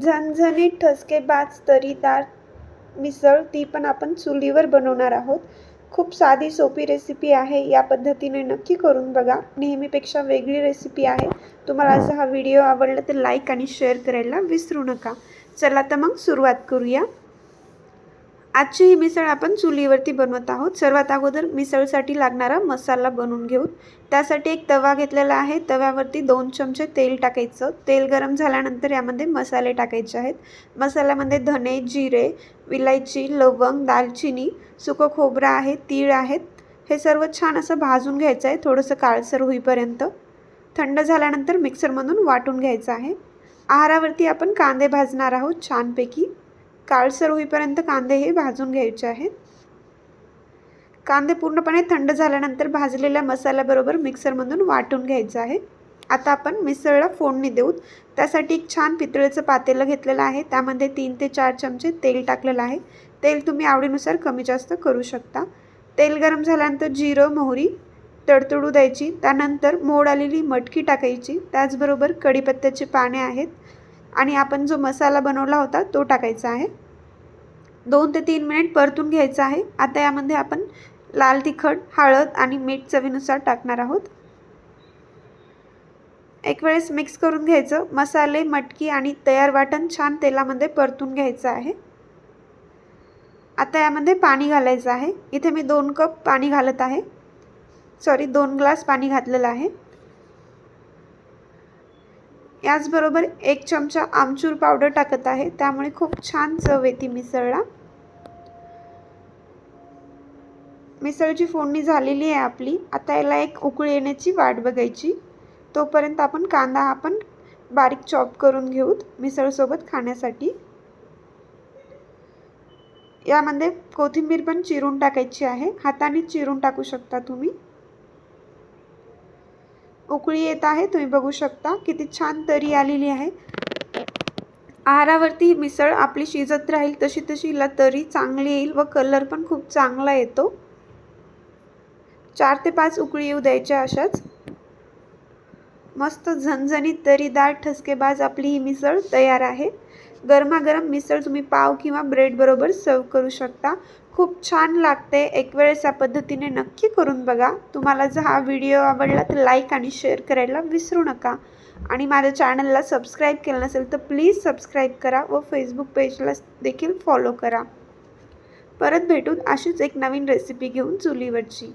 झणझणीत ठसकेबाज तरीदार मिसळ ती पण आपण चुलीवर बनवणार आहोत. खूप साधी सोपी रेसिपी आहे. या पद्धतीने नक्की करून बघा. नेहमीपेक्षा वेगळी रेसिपी आहे. तुम्हाला असा हा व्हिडिओ आवडला तर लाईक आणि शेअर करायला विसरू नका. चला तर मग सुरुवात करूया. आजची ही मिसळ आपण चुलीवरती बनवत आहोत. सर्वात अगोदर मिसळसाठी लागणारा मसाला बनवून घेऊ त्यासाठी एक तवा घेतलेला आहे. तव्यावरती दोन चमचे तेल टाकायचं. तेल गरम झाल्यानंतर यामध्ये मसाले टाकायचे आहेत. मसाल्यामध्ये धने जिरे विलायची लवंग दालचिनी सुकं खोबरं आहे तीळ आहेत. हे सर्व छान असं भाजून घ्यायचं आहे. थोडंसं काळसर होईपर्यंत. थंड झाल्यानंतर मिक्सरमधून वाटून घ्यायचं आहे. आहारावरती आपण कांदे भाजणार आहोत छानपैकी. काळसर होईपर्यंत कांदे हे भाजून घ्यायचे आहेत. कांदे पूर्णपणे थंड झाल्यानंतर भाजलेल्या मसाल्याबरोबर मिक्सरमधून वाटून घ्यायचं आहे. आता आपण मिसळला फोडणी देऊ. त्यासाठी एक छान पितळेचं पातेलं घेतलेलं आहे. त्यामध्ये तीन ते चार चमचे तेल टाकलेलं आहे. तेल तुम्ही आवडीनुसार कमी जास्त करू शकता. तेल गरम झाल्यानंतर जिरं मोहरी तडतडू द्यायची. त्यानंतर मोड आलेली मटकी टाकायची. त्याचबरोबर कढीपत्त्याची पाने आहेत. आणि आपण जो मसाला बनवला होता तो टाकायचा आहे. दोन ते तीन मिनिट परतून घ्यायचं आहे. आता यामध्ये आपण लाल तिखट हळद आणि मीठ चवीनुसार टाकणार आहोत. एक वेळेस मिक्स करून घ्यायचं. मसाले मटकी आणि तयार वाटण छान तेलामध्ये परतून घ्यायचं आहे. आता यामध्ये पाणी घालायचं आहे. इथे मी दोन कप पाणी घालत आहे. सॉरी दोन ग्लास पाणी घातलेलं आहे. याचबरोबर एक चमचा आमचूर पावडर टाकत आहे. त्यामुळे खूप छान चव येते मिसळला. मिसळची फोडणी झालेली आहे आपली. आता याला एक उकळी येण्याची वाट बघायची. तोपर्यंत आपण कांदा आपण बारीक चॉप करून घेऊत मिसळसोबत खाण्यासाठी. यामध्ये कोथिंबीर पण चिरून टाकायची आहे. हाताने चिरून टाकू शकता तुम्ही. उकळी येत आहे. तुम्ही बघू शकता किती छान तरी आलेली आहे. आहारावरती मिसळ आपली शिजत राहील तशी तशी हिला तरी चांगली येईल व कलर पण खूप चांगला येतो. चार ते पाच उकळी येऊ द्यायच्या अशाच. मस्त झणझणीत तरीदार ठसकेबाज आपली ही मिसळ तयार आहे. गरमागरम मिसळ तुम्ही पाव किंवा ब्रेडबरोबर सर्व करू शकता. खूप छान लागते. एक वेळेस या पद्धतीने नक्की करून बघा. तुम्हाला जर हा व्हिडिओ आवडला तर लाईक आणि शेअर करायला विसरू नका. आणि माझ्या चॅनलला सबस्क्राईब केलं नसेल तर प्लीज सबस्क्राईब करा व फेसबुक पेजला देखील फॉलो करा. परत भेटून अशीच एक नवीन रेसिपी घेऊन चुलीवरची.